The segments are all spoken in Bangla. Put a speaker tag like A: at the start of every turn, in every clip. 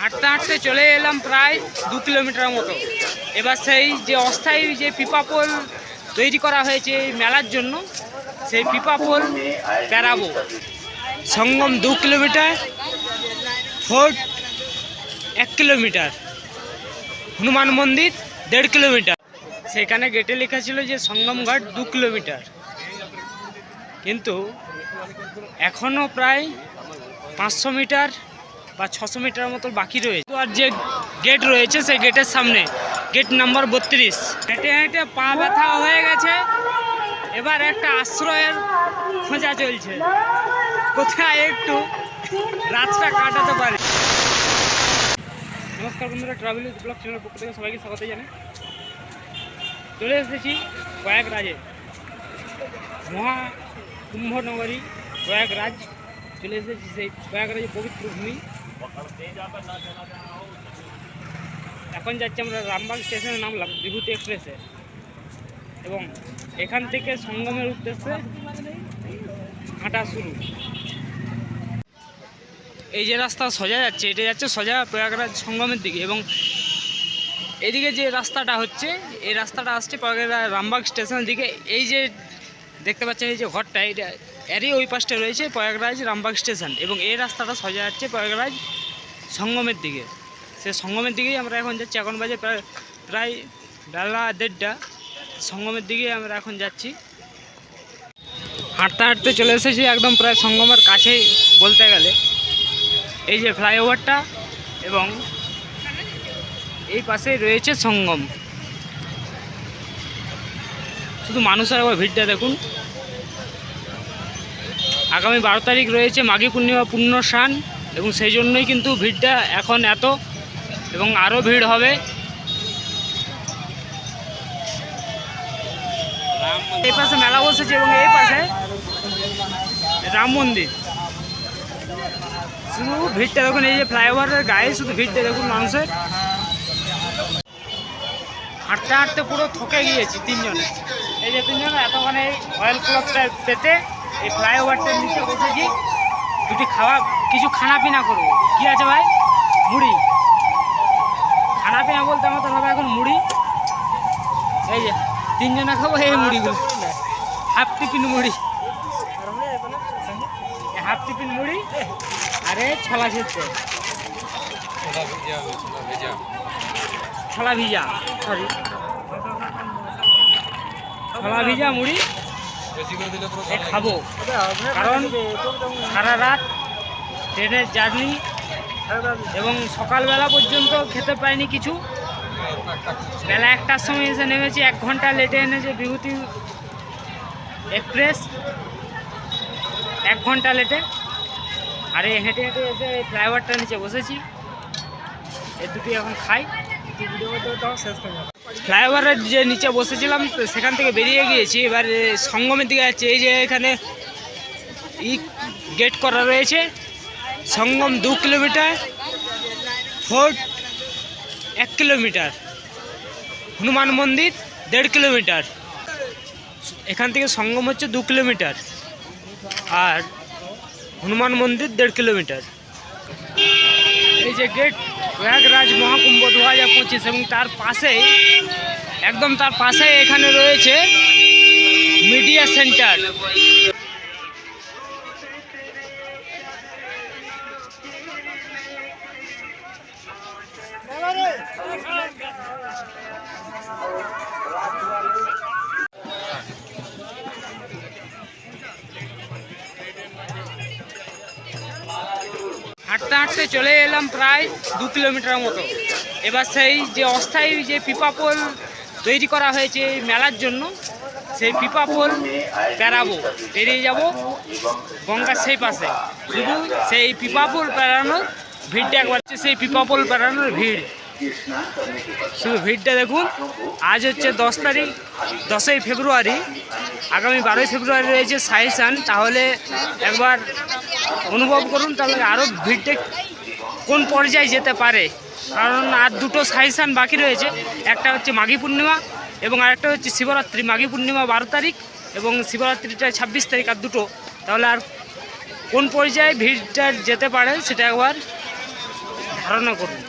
A: হাঁটতে হাঁটতে চলে এলাম প্রায় দু কিলোমিটার মতো। এবার সেই যে অস্থায়ী যে পিপা পোল তৈরি করা হয়েছে এই মেলার জন্য, সেই পিপা পোল বেড়াবো। সঙ্গম দু কিলোমিটার, ফোর্ট এক কিলোমিটার, হনুমান মন্দির দেড় কিলোমিটার। সেখানে গেটে লেখা ছিল যে সঙ্গম ঘাট দু কিলোমিটার। কিন্তু এখনও প্রায় পাঁচশো মিটার বা ছশো মিটার মতো বাকি রয়েছে। আর যে গেট রয়েছে সেই গেটের সামনে গেট নাম্বার বত্রিশ। হেঁটে হেঁটে পা ব্যথা হয়ে গেছে। এবার একটা আশ্রয়ের খোঁজা চলছে। কোথায় একটু রাতটা কাটাতে পারে? নমস্কার বন্ধুরা ট্রাভেল ব্লগ চ্যানেলের পক্ষ থেকে সবাইকে স্বাগত জানাই। চলে এসেছি প্রয়াগরাজে। মহা কুম্ভনগরী প্রয়াগরাজ। চলে এসেছি সেই প্রয়াগরাজের পবিত্র ভূমি। এখন যাচ্ছি আমরা রামবাগ স্টেশনে নামলাম, বিভূতি এক্সপ্রেসে। এবং এখান থেকে সঙ্গমের উদ্দেশ্যে হাঁটা শুরু। এই যে রাস্তা সোজা যাচ্ছে, এটা যাচ্ছে সোজা প্রয়াগরাজ সঙ্গমের দিকে এবং এদিকে যে রাস্তাটা হচ্ছে, এই রাস্তাটা আসছে প্রয়াগরাজ রামবাগ স্টেশনের দিকে। এই যে দেখতে পাচ্ছেন, এই যে ঘরটা, এটা এরই ওই পাশটা রয়েছে প্রয়াগরাজ রামবাগ স্টেশন এবং এই রাস্তাটা সোজা যাচ্ছে প্রয়াগরাজ সঙ্গমের দিকে। সে সঙ্গমের দিকেই আমরা এখন যাচ্ছি। এখন বাজে প্রায় প্রায় বেলা দেড়টা। সঙ্গমের দিকেই আমরা এখন যাচ্ছি। হাঁটতে হাঁটতে চলে এসেছি একদম প্রায় সঙ্গমের কাছেই বলতে গেলে। এই যে ফ্লাইওভারটা এবং এই পাশেই রয়েছে সঙ্গম। শুধু মানুষের আবার ভিড়টা দেখুন। আগামী বারো তারিখ রয়েছে মাঘী পূর্ণিমা পূর্ণ স্নান এবং সেই জন্যই কিন্তু ভিড়টা এখন এত এবং আরও ভিড় হবে। এই পাশে মেলা বসেছে এবং এই পাশে রাম মন্দির। শুধু ভিড়টা দেখুন, এই যে ফ্লাইওভারের গায়ে শুধু ভিড়টা দেখুন মানুষের। হাঁটতে হাঁটতে পুরো থকে গিয়েছি তিনজনে। এই যে তিনজনে এতক্ষণে অয়েল ক্লবটা পেতে এই ফ্লাইওভারটার নিচে বসেছি দুটি খাওয়া, কিছু খানা পিনা করব। কি আছে ভাই? মুড়ি। খানা পিনা বলতে আমাদের হবে এখন মুড়ি। এই যে, তিনজনে খাব এই মুড়িগুলো। হাফ টিফিন মুড়ি। হাফ টিফিন মুড়ি আরে ছলা সেদ্ধ। ছলা ভিজা সরি ছলা ভিজা মুড়ি। খাব। কারণ সারা রাত ট্রেনের জার্নি এবং সকালবেলা পর্যন্ত খেতে পাইনি কিছু। বেলা একটার সময় এসে নেমেছি, এক ঘণ্টা লেটে এনেছে বিভূতি এক্সপ্রেস। এক ঘণ্টা লেটে। আরে হেঁটে হেঁটে এসে ফ্লাইওভারটার নিচে বসেছি। এ দুটি এখন খাই। ফ্লাইওভারের যে নিচে বসেছিলাম সেখান থেকে বেরিয়ে গিয়েছি। এবার সঙ্গমের দিকে যাচ্ছে। এই যে এখানে ই গেট করা রয়েছে। সঙ্গম দু কিলোমিটার, ফোর্ট এক কিলোমিটার, হনুমান মন্দির দেড় কিলোমিটার। এখান থেকে সঙ্গম হচ্ছে দু কিলোমিটার আর হনুমান মন্দির দেড় কিলোমিটার। এই যে গেট প্রয়াগরাজ মহাকুম্ভ দু হাজার পঁচিশ এবং তার পাশেই, একদম তার পাশে এখানে রয়েছে মিডিয়া সেন্টার হাঁটতে হাঁটতে চলে এলাম প্রায় দু কিলোমিটার মতো। এবার সেই যে অস্থায়ী যে পিপা পোল তৈরি করা হয়েছে মেলার জন্য, সেই পিপা পোল বেড়াবো পেরিয়ে যাব গঙ্গার সেই পাশে। শুধু সেই পিপা পোল বেড়ানোর ভিড়টা একবার সেই পিপা পোল বেড়ানোর ভিড়। শুধু ভিড়টা দেখুন, আজ হচ্ছে দশ তারিখ, দশই ফেব্রুয়ারি, আগামী বারোই ফেব্রুয়ারি রয়েছে সাইসান তাহলে একবার অনুভব করুন, তাহলে আরও ভিড়টা কোন পর্যায়ে যেতে পারে। কারণ আর দুটো সাইসান বাকি রয়েছে। একটা হচ্ছে মাঘী পূর্ণিমা এবং আরেকটা হচ্ছে শিবরাত্রি। মাঘী পূর্ণিমা বারো তারিখ এবং শিবরাত্রিটা ছাব্বিশ তারিখ আর দুটো। তাহলে আর কোন পর্যায়ে ভিড়টা যেতে পারে সেটা একবার ধারণা করুন।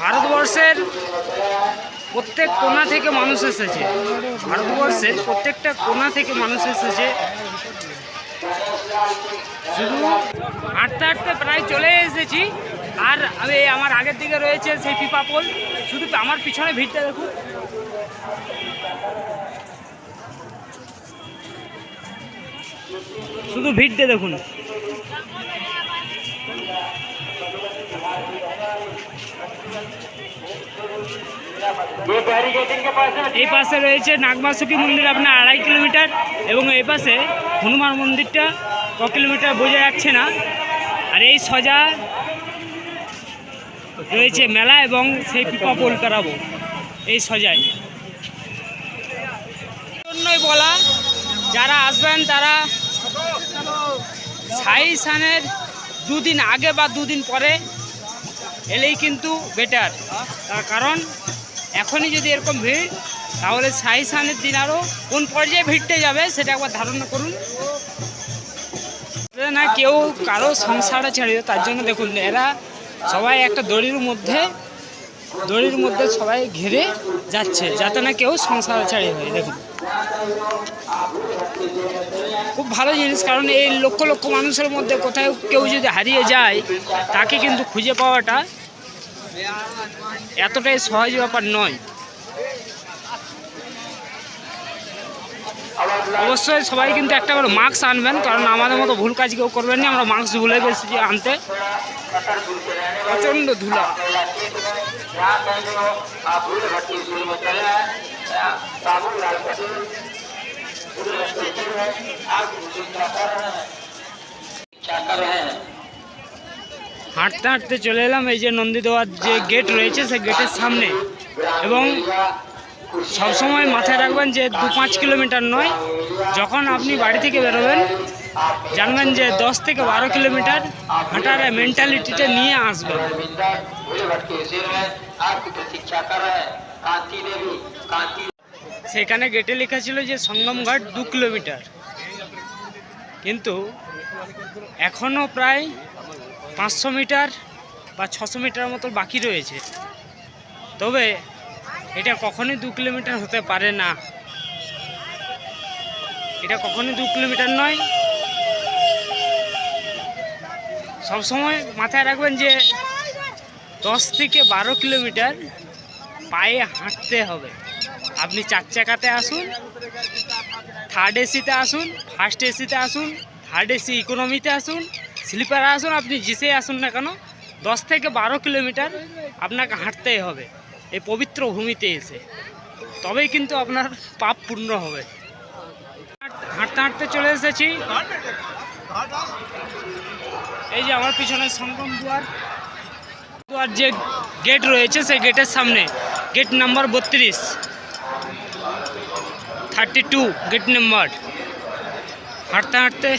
A: ভারতবর্ষের প্রত্যেক কোণা থেকে মানুষ এসেছে। ভারতবর্ষের প্রত্যেকটা কোণা থেকে মানুষ এসেছে। শুধু হাঁটতে হাঁটতে প্রায় চলে এসেছি। আর আমি আমার আগের দিকে রয়েছে সেই পিপাপোল শুধু আমার পিছনে ভিড়টা দেখুন। শুধু ভিড়তে দেখুন। এই পাশে রয়েছে নাগমাসুকি মন্দির, আপনার আড়াই কিলোমিটার এবং এই পাশে হনুমান মন্দিরটা ক কিলোমিটার বোঝা যাচ্ছে না। আর এই সজা রয়েছে মেলা এবং সেই পিপা পোল করাবো এই সজায়। জন্যই বলা, যারা আসবেন তারা সাই সানের দুদিন আগে বা দুদিন পরে এলেই কিন্তু বেটার তার কারণ এখনই যদি এরকম ভিড়, তাহলে সাই সানের দিন আরও কোন পর্যায়ে ভিড়তে যাবে সেটা একবার ধারণা করুন। না কেউ কারও সংসারে ছেড়ে তার জন্য দেখুন, এরা সবাই একটা দড়ির মধ্যে দড়ির মধ্যে সবাই ঘিরে যাচ্ছে, যাতে না কেউ সংসার ছাড়ি হয় দেখুন। খুব ভালো জিনিস, কারণ এই লক্ষ লক্ষ মানুষের মধ্যে কোথাও কেউ যদি হারিয়ে যায়, তাকে কিন্তু খুঁজে পাওয়াটা এতটাই সহজ ব্যাপার নয়। অবশ্যই সবাই কিন্তু একটা করে মাস্ক আনবেন, কারণ আমাদের মতো ভুল কাজ কেউ করবেন না। আমরা মাস্ক ভুলে গেছি যে আনতে। প্রচণ্ড ধুলা। হাঁটতে হাঁটতে চলে এলাম, এই যে নন্দীদোয়ার যে গেট রয়েছে সে গেটের সামনে। এবং সবসময় মাথায় রাখবেন যে দু পাঁচ কিলোমিটার নয়, যখন আপনি বাড়ি থেকে বেরোবেন, জানবেন যে দশ থেকে বারো কিলোমিটার হাঁটার মেন্টালিটিটা নিয়ে আসবেন। সেখানে গেটে লেখা ছিল যে সঙ্গমঘাট দু কিলোমিটার। কিন্তু এখনও প্রায় পাঁচশো মিটার বা ছশো মিটার মতো বাকি রয়েছে। তবে এটা কখনোই দু কিলোমিটার হতে পারে না। এটা কখনোই দু কিলোমিটার নয়। সবসময় মাথায় রাখবেন যে দশ থেকে বারো কিলোমিটার পায়ে হাঁটতে হবে। আপনি চার চাকাতে আসুন থার্ড এসিতে আসুন ফার্স্ট এসিতে আসুন থার্ড এসি ইকোনমিতে আসুন স্লিপারে আসুন, আপনি যেসে আসুন না কেন? দশ থেকে বারো কিলোমিটার আপনাকে হাঁটতেই হবে। এই পবিত্র ভূমিতে এসে। তবেই কিন্তু আপনার পাপ পূর্ণ হবে। হাঁটতে হাঁটতে চলে এসেছি। এই যে আমার পিছনে সঙ্গম দুয়ার। দুয়ার যে গেট রয়েছে, সেই গেটের সামনে। গেট নাম্বার বত্রিশ। থার্টি টু গেট নাম্বার হাঁটতে হাঁটতে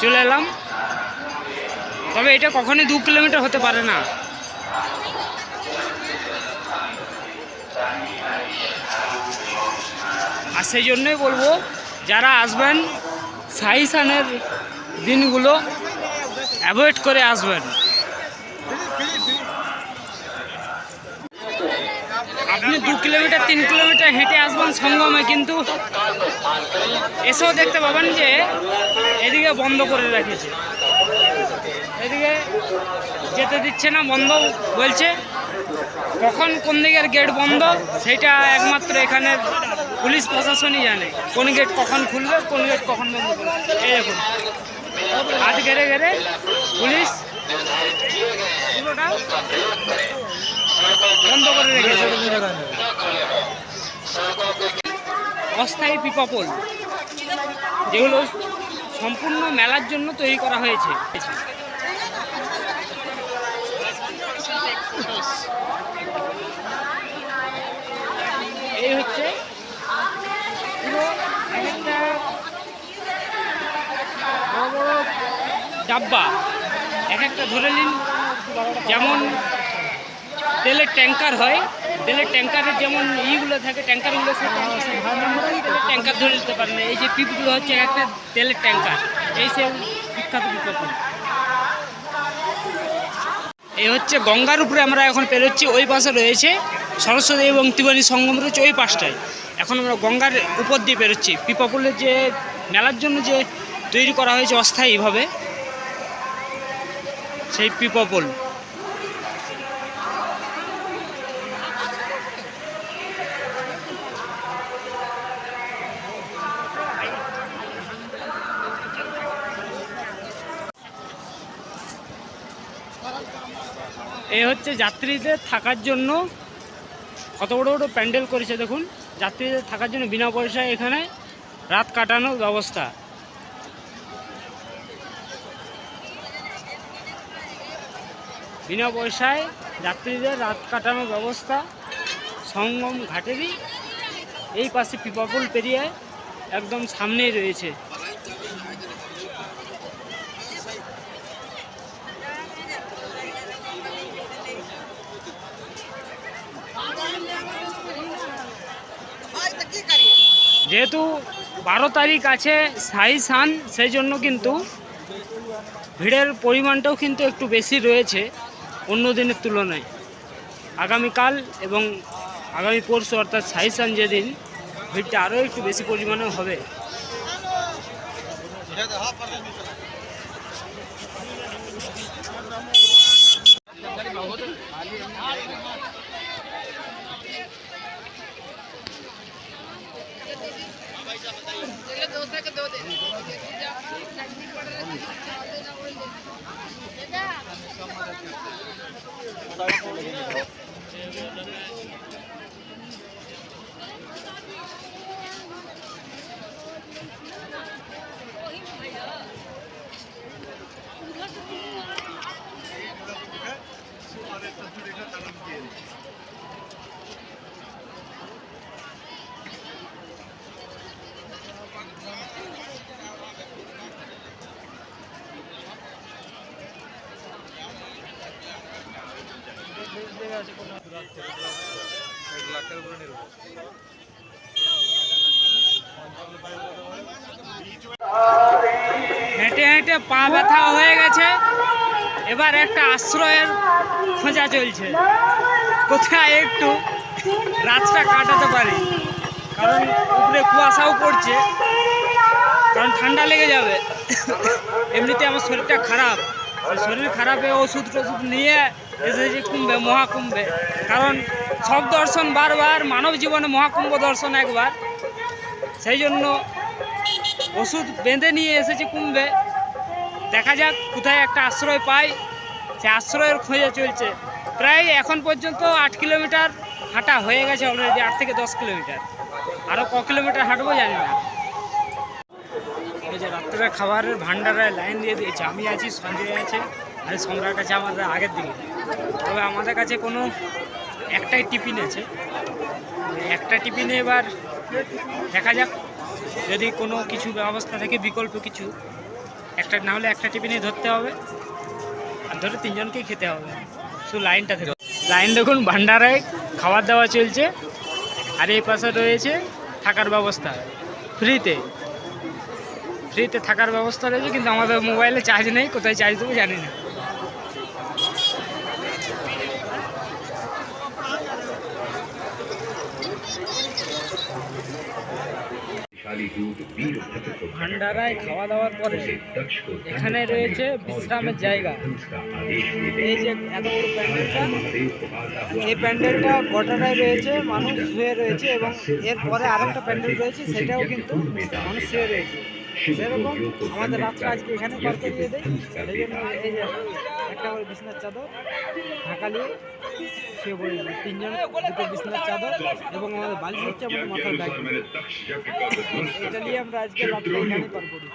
A: চলে এলাম। তবে এটা কখনোই দু কিলোমিটার হতে পারে না। আর সেই জন্যই বলব, যারা আসবেন সাইসানের দিনগুলো অ্যাভয়েড করে আসবেন। আপনি দু কিলোমিটার, তিন কিলোমিটার হেঁটে আসবেন সঙ্গমে, কিন্তু এসেও দেখতে পাবেন যে এদিকে বন্ধ করে রেখেছে। যেতে দিচ্ছে না বন্ধ বলছে। কখন কোন দিকের গেট বন্ধ, সেটা একমাত্র এখানে পুলিশ প্রশাসনই জানে। কোন গেট কখন খুলবে, কোন গেট কখন বন্ধ করবে। এই দেখুন। হাত ঘেরে ঘেরে পুলিশ বন্ধ করে রেখেছে। অস্থায়ী পিপাপল, যেগুলো সম্পূর্ণ মেলার জন্য তৈরি করা হয়েছে। এই হচ্ছে পুরো একটা বড় ডাব্বা। এক একটা ধরে নিন। যেমন তেলের ট্যাঙ্কার হয় তেলের ট্যাঙ্কারের যেমন ইগুলো থাকে ট্যাঙ্কারগুলো ট্যাঙ্কার ধরে নিতে পারেন। এই যে পিপগুলো হচ্ছে একটা তেলের ট্যাঙ্কার। এই সে বিখ্যাত বিজ্ঞাপন এই হচ্ছে গঙ্গার উপরে আমরা এখন পেরোচ্ছি, ওই পাশে রয়েছে সরস্বতী এবং ত্রিবাণী সঙ্গম রয়েছে ওই পাশটায়। এখন আমরা গঙ্গার উপর দিয়ে পেরোচ্ছি। পিপাপুলের যে মেলার জন্য যে তৈরি করা হয়েছে অস্থায়ীভাবে, সেই পিপাপুল। এই হচ্ছে যাত্রীদের থাকার জন্য, কত বড় বড় প্যান্ডেল করেছে দেখুন, যাত্রীদের থাকার জন্য বিনা পয়সায় এখানে রাত কাটানোর ব্যবস্থা। বিনা পয়সায় যাত্রীদের রাত কাটানোর ব্যবস্থা, সঙ্গম ঘাটেরই এই পাশে পিপাপুল পেরিয়ে একদম সামনেই রয়েছে। যেহেতু বারো তারিখ আছে সাই সান সেই জন্য কিন্তু ভিড়ের পরিমাণটাও কিন্তু একটু বেশি রয়েছে অন্য দিনের তুলনায়। আগামীকাল এবং আগামী পরশু অর্থাৎ সাই সান যেদিন, ভিড়টা আরও একটু বেশি পরিমাণে হবে। どうも。হেঁটে হেঁটে পা ব্যথা হয়ে গেছে। এবার একটা আশ্রয়ের খোঁজা চলছে। কোথায় একটু রাতটা কাটাতে পারি? কারণ উপরে কুয়াশাও পড়ছে। কারণ ঠান্ডা লেগে যাবে। এমনিতে আমার শরীরটা খারাপ। শরীর খারাপে ওষুধ টষুধ নিয়ে এসেছি কুম্ভে, মহাকুম্ভে। কারণ সব দর্শন বারবার, মানব জীবনে মহাকুম্ভ দর্শন একবার। সেই জন্য ওষুধ বেঁধে নিয়ে এসেছি কুম্ভে। দেখা যাক কোথায় একটা আশ্রয় পাই। সে আশ্রয়ের খোঁজে চলছে। প্রায় এখন পর্যন্ত আট কিলোমিটার হাঁটা হয়ে গেছে অলরেডি আট থেকে দশ কিলোমিটার। আরও ক কিলোমিটার হাঁটবো জানি না। এই যে রাত্রে খাবারের ভান্ডারায় লাইন দিয়ে দিয়েছে। আমি আছি, সঞ্জয় আছে। আর সম্রাট আছে আমাদের আগের দিকে। তবে আমাদের কাছে কোনো একটাই টিফিন আছে। একটা টিফিনে এবার দেখা যাক, যদি কোনো কিছু ব্যবস্থা থাকে বিকল্প কিছু, একটা না হলে একটা টিফিনে ধরতে হবে। আর ধরে তিনজনকেই খেতে হবে। শুধু লাইনটা থেকে লাইন দেখুন ভান্ডারায় খাবার দাওয়া চলছে। আর এই পাশে রয়েছে থাকার ব্যবস্থা। ফ্রিতে। ফ্রিতে থাকার ব্যবস্থা রয়েছে, কিন্তু আমাদের মোবাইলে চার্জ নেই, কোথায় চার্জ দেবো জানি না। ভান্ডারায় খাওয়া দাওয়ার পরে এখানে রয়েছে বিশ্রামের জায়গা। এই যে এত বড় প্যান্ডেলটা, এই প্যান্ডেলটা গোটাটাই রয়েছে, মানুষ শুয়ে রয়েছে এবং এরপরে আরেকটা প্যান্ডেল রয়েছে, সেটাও কিন্তু মানুষ শুয়ে রয়েছে। সেরকম আমাদের রাত্রে আজকে এখানে পার করিয়ে দেয় সেই জন্য এই যে একটা করে বিছনার চাদর ঢাকালি সে বলে তিনজন দুটো বিছনার চাদর এবং আমাদের বালিশ হচ্ছে আমাদের মাথার ব্যাগ। এটা নিয়ে আমরা আজকে রাত্রে এখানে পার করি।